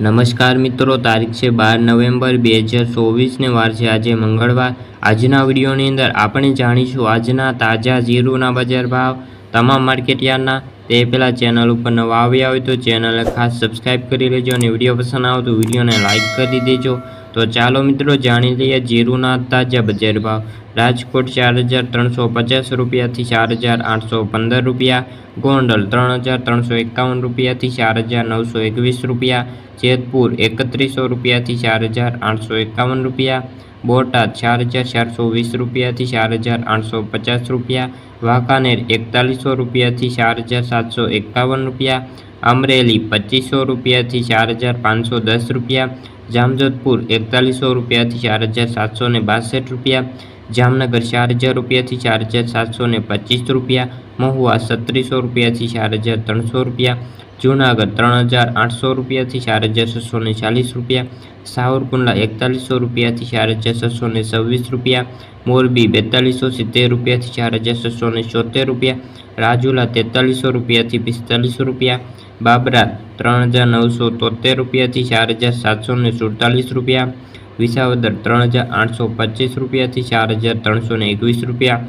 નમસ્કાર મિત્રો, તારીખ છે બાર નવેમ્બર બે હજાર ચોવીસને વાર છે. આજે મંગળવાર. આજના વિડીયોની અંદર આપણે જાણીશું આજના તાજા જીરુના બજાર ભાવ, તમામ માર્કેટયાર્ડના. તે પહેલાં ચેનલ ઉપર નવા આવ્યા હોય તો ચેનલને ખાસ સબસ્ક્રાઈબ કરી લેજો અને વીડિયો પસંદ આવે તો વિડીયોને લાઇક કરી દેજો. તો ચાલો મિત્રો, જાણી લઈએ જીરુના તાજા બજાર ભાવ. રાજકોટ ચાર હજાર ત્રણસો પચાસ રૂપિયાથી ચાર હજાર આઠસો પંદર રૂપિયા, ગોંડલ ત્રણ હજાર ત્રણસો એકાવન રૂપિયાથી ચાર હજાર નવસો એકવીસ રૂપિયા, જેતપુર એકત્રીસો રૂપિયાથી ચાર હજાર આઠસો એકાવન રૂપિયા, બોટાદ ચાર હજાર ચારસો વીસ રૂપિયાથી ચાર હજાર આઠસો પચાસ રૂપિયા, વાંકાનેર એકતાલીસો રૂપિયાથી ચાર હજાર સાતસો એકાવન રૂપિયા, અમરેલી પચીસો રૂપિયાથી ચાર હજાર પાંચસો દસ રૂપિયા, જામજોધપુર એકતાલીસો રૂપિયાથી ચાર હજાર સાતસો ને બાસઠ રૂપિયા જામનગર ચાર હજાર રૂપિયાથી ચાર હજાર સાતસો ને પચીસ રૂપિયા, મહુવા સત્રીસો રૂપિયાથી ચાર હજાર ત્રણસો રૂપિયા, જૂનાગઢ ત્રણ હજાર આઠસો રૂપિયાથી ચાર હજાર છસો ને ચાલીસ રૂપિયા, સાવરકુંડલા એકતાલીસો રૂપિયાથી ચાર હજાર છસો ને છવ્વીસ રૂપિયા, મોરબી બેતાલીસો સિત્તેર રૂપિયાથી ચાર હજાર છસો ને છોતેર રૂપિયા, રાજુલા તેતાલીસો રૂપિયાથી પિસ્તાલીસો રૂપિયા, બાબરા ત્રણ હજાર નવસો તોતેર રૂપિયાથી ચાર હજાર સાતસો ને સુડતાલીસ રૂપિયા વિસાવદર ત્રણ હજાર આઠસો પચીસ રૂપિયાથી ચાર હજાર ત્રણસો એકવીસ રૂપિયા.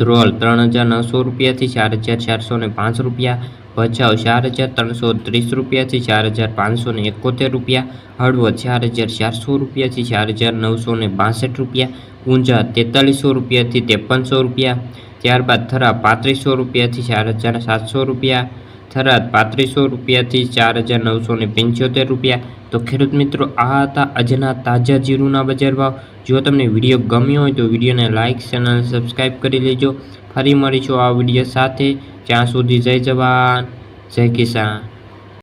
ધ્રોલ ત્રણ હજાર નવસો રૂપિયાથી ચાર હજાર ચારસો પાંચ રૂપિયા. ભચાઉ ચાર હજાર ત્રણસો ત્રીસ રૂપિયાથી ચાર હજાર પાંચસો ને એકોતેર રૂપિયા. હળવદ ચાર હજાર ચારસો રૂપિયાથી ચાર હજાર નવસો ને બાસઠ રૂપિયા. ઊંઝા તેતાલીસો રૂપિયાથી ત્રેપનસો રૂપિયા. ત્યારબાદ થરા પાંત્રીસો રૂપિયાથી ચાર હજાર સાતસો રૂપિયા. થરાદ પાંત્રીસો રૂપિયાથી ચાર હજાર નવસો ને પંચોતેર રૂપિયા. તો ખેડૂત મિત્રો, આ હતા આજના તાજા જીરુના બજાર ભાવ. જો તમને વીડિયો ગમ્યો હોય તો વિડીયોને લાઇક ચેનલ સબસ્ક્રાઈબ કરી લેજો. ફરી મળીશું આ વીડિયો સાથે. જ્યાં સુધી જય જવાન, જય કિસાન.